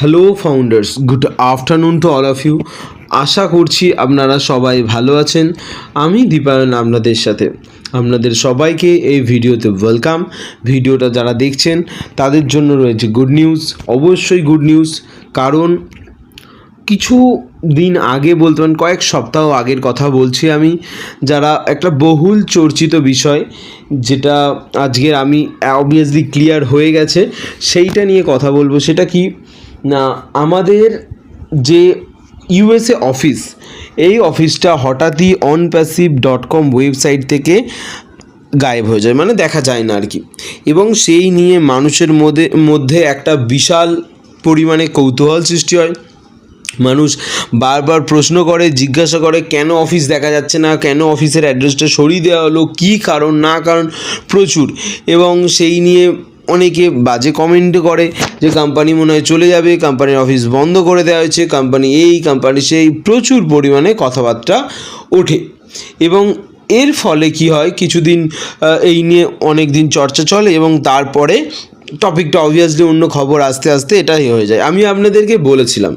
Hello founders good afternoon to all of you আশা করছি আপনারা সবাই ভালো আছেন। আমি দীপায়ন আপনাদের সাথে। আপনাদের সবাইকে এই ভিডিওতে ওয়েলকাম ভিডিওটা যারা দেখছেন, তাদের জন্য রয়েছে গুড নিউজ অবশ্যই গুড নিউজ কারণ কিছু দিন আগে বলতে পারেন, কয়েক সপ্তাহ আগের কথা বলছি আমি, যারা একটা বহুল চর্চিত বিষয়, যেটা আজকের আমি অবভিয়াসলি ক্লিয়ার হয়ে গেছে, সেইটা নিয়ে কথা বলব। সেটা কি? না, আমাদের যে ইউএসএ অফিস এই অফিসটা হঠাৎই অনপ্যাসিভ ডট কম ওয়েবসাইট থেকে গায়েব হয়ে যায় মানে দেখা যায় না আর কি এবং সেই নিয়ে মানুষের মধ্যে মধ্যে একটা বিশাল পরিমাণে কৌতূহল সৃষ্টি হয়। মানুষ বারবার প্রশ্ন করে, জিজ্ঞাসা করে, কেন অফিস দেখা যাচ্ছে না? কেন অফিসের অ্যাড্রেসটা সরিয়ে দেওয়া হলো? কী কারণ? না কারণ? প্রচুর। এবং সেই নিয়ে অনেকে বাজে কমেন্ট করে যে কোম্পানি মনে হয় চলে যাবে কোম্পানির অফিস বন্ধ করে দেওয়া হয়েছে কোম্পানি এই কোম্পানি সেই, প্রচুর পরিমাণে কথাবার্তা ওঠে। এবং এর ফলে কি হয়, কিছুদিন এই নিয়ে অনেক দিন চর্চা চলে এবং তারপরে টপিকটা অবভিয়াসলি অন্য খবর আস্তে আস্তে এটাই হয়ে যায়। আমি আপনাদেরকে বলেছিলাম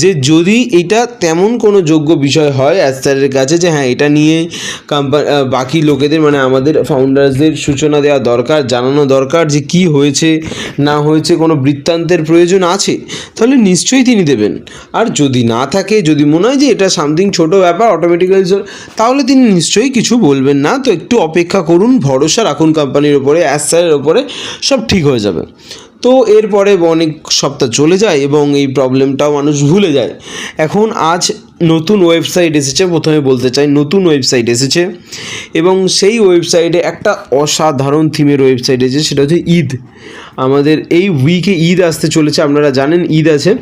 যে যদি এটা তেমন কোনো যোগ্য বিষয় হয় অ্যাস্টারের কাছে যে হ্যাঁ এটা নিয়ে কোম্পানি বাকি লোকেদের মানে আমাদের ফাউন্ডার্সদের সূচনা দেওয়া দরকার, জানানো দরকার যে কি হয়েছে, না হয়েছে, কোনো বৃত্তান্তের প্রয়োজন আছে, তাহলে নিশ্চয়ই তিনি দেবেন। আর যদি না থাকে, যদি মনে হয় যে এটা সামথিং ছোট ব্যাপার অটোমেটিক্যালি তাহলে তিনি নিশ্চয়ই কিছু বলবেন না। তো একটু অপেক্ষা করুন, ভরসা রাখুন কোম্পানির ওপরে অ্যাস্টারের ওপরে সব ঠিক হয়ে যাবে। তো এরপরে অনেক সপ্তাহ চলে যায় এবং এই প্রবলেমটাও মানুষ ভুলে যায়। এখন আজ নতুন ওয়েবসাইট এসেছে, প্রথমে বলতে চাই, নতুন ওয়েবসাইট এসেছে এবং সেই ওয়েবসাইটে একটা অসাধারণ থিমের ওয়েবসাইট এসেছে, সেটা হচ্ছে ঈদ। আমাদের এই উইকে ঈদ আসতে চলেছে, আপনারা জানেন ঈদ আছে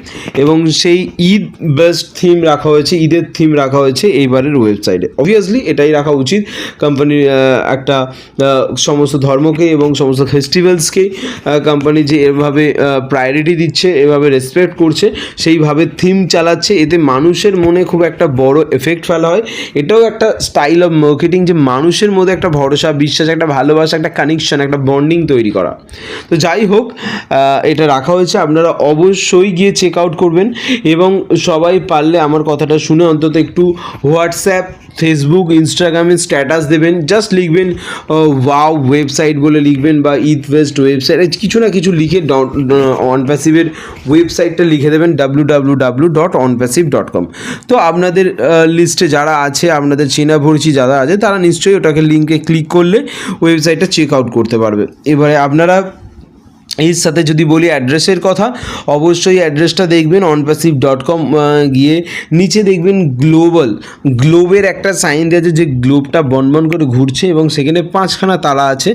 এবং সেই ঈদ বেস্ট থিম রাখা হয়েছে, ঈদের থিম রাখা হয়েছে এইবারের ওয়েবসাইটে অবভিয়াসলি এটাই রাখা উচিত। কোম্পানির একটা সমস্ত ধর্মকে এবং সমস্ত ফেস্টিভ্যালসকে কোম্পানি যে এভাবে প্রায়োরিটি দিচ্ছে, এভাবে রেসপেক্ট করছে, সেইভাবে থিম চালাচ্ছে, এতে মানুষের মনে খুব একটা বড় এফেক্ট ফেলা হয়। এটাও একটা স্টাইল অফ মার্কেটিং যে মানুষের মধ্যে একটা ভরসা, বিশ্বাস, একটা ভালোবাসা, একটা কানেকশন একটা বন্ডিং তৈরি করা। তো যাই হোক এটা রাখা হয়েছে। আপনারা অবশ্যই গিয়ে চেক আউট করবেন এবং সবাই পারলে আমার কথাটা শুনে অন্তত একটু হোয়াটসঅ্যাপ ফেসবুক ইনস্টাগ্রামে স্ট্যাটাস দেবেন। জাস্ট লিখবেন ওয়াও ওয়েবসাইট বলে লিখবেন বা ইথ ওয়েস্ট ওয়েবসাইট কিছু না কিছু লিখে অনপ্যাসিভের ওয়েবসাইটটা লিখে দেবেন W W W dot OnPassive dot com তো আপনাদের লিস্টে যারা আছে, আপনাদের চেনা পরিচি যারা আছে, তারা নিশ্চয়ই ওটাকে লিঙ্কে ক্লিক করলে ওয়েবসাইটটা চেক আউট করতে পারবে। এবারে আপনারা এর সাথে যদি বলি অ্যাড্রেসের কথা, অবশ্যই অ্যাড্রেসটা দেখবেন অনপ্যাসিভ ডট কম গিয়ে নিচে দেখবেন গ্লোবাল। গ্লোবের একটা সাইন আছে যে গ্লোবটা বনবন করে ঘুরছে এবং সেখানে পাঁচখানা তালা আছে।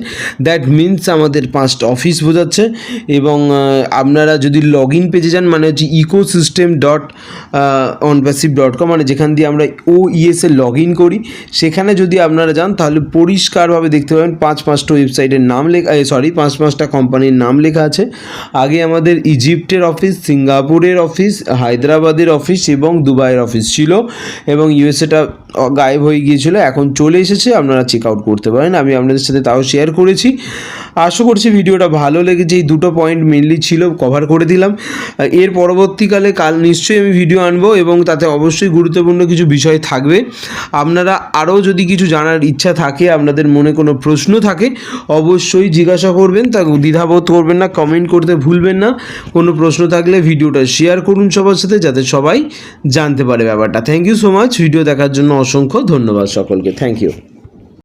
দ্যাট মিনস আমাদের পাঁচটা অফিস বোঝাচ্ছে এবং আপনারা যদি লগ ইন পেজে যান মানে হচ্ছে ecosystem dot OnPassive dot com মানে যেখান দিয়ে আমরা ও ইএসএ লগ ইন করি, সেখানে যদি আপনারা যান, তাহলে পরিষ্কারভাবে দেখতে পাবেন পাঁচ পাঁচটা ওয়েবসাইটের নাম লেখা সরি পাঁচ পাঁচটা কোম্পানির নাম লেখা আছে। আগে আমাদের ইজিপ্টের অফিস সিঙ্গাপুরের অফিস হায়দ্রাবাদের অফিস এবং দুবাইয়ের অফিস ছিল এবং ইউএসএটা গায়েব হয়ে গিয়েছিল। এখন চলে এসেছে, আপনারা চেক আউট করতে পারেন। আমি আপনাদের সাথে তাও শেয়ার করেছি। আশা করছি ভিডিওটা ভালো লেগেছে। এই দুটো পয়েন্ট মেনলি ছিল কভার করে দিলাম। এর পরবর্তীকালে কাল নিশ্চয়ই আমি ভিডিও আনব এবং তাতে অবশ্যই গুরুত্বপূর্ণ কিছু বিষয় থাকবে। আপনারা আরও যদি কিছু জানার ইচ্ছা থাকে, আপনাদের মনে কোনো প্রশ্ন থাকে, অবশ্যই জিজ্ঞাসা করবেন। তা দ্বিধাবোধ করবেন না কমেন্ট করতে ভুলবেন না। কোনো প্রশ্ন থাকলে ভিডিওটা শেয়ার করুন সবার সাথে, যাতে সবাই জানতে পারে ব্যাপারটা। Thank you so much video দেখার জন্য অসংখ্য ধন্যবাদ সকলকে। Thank you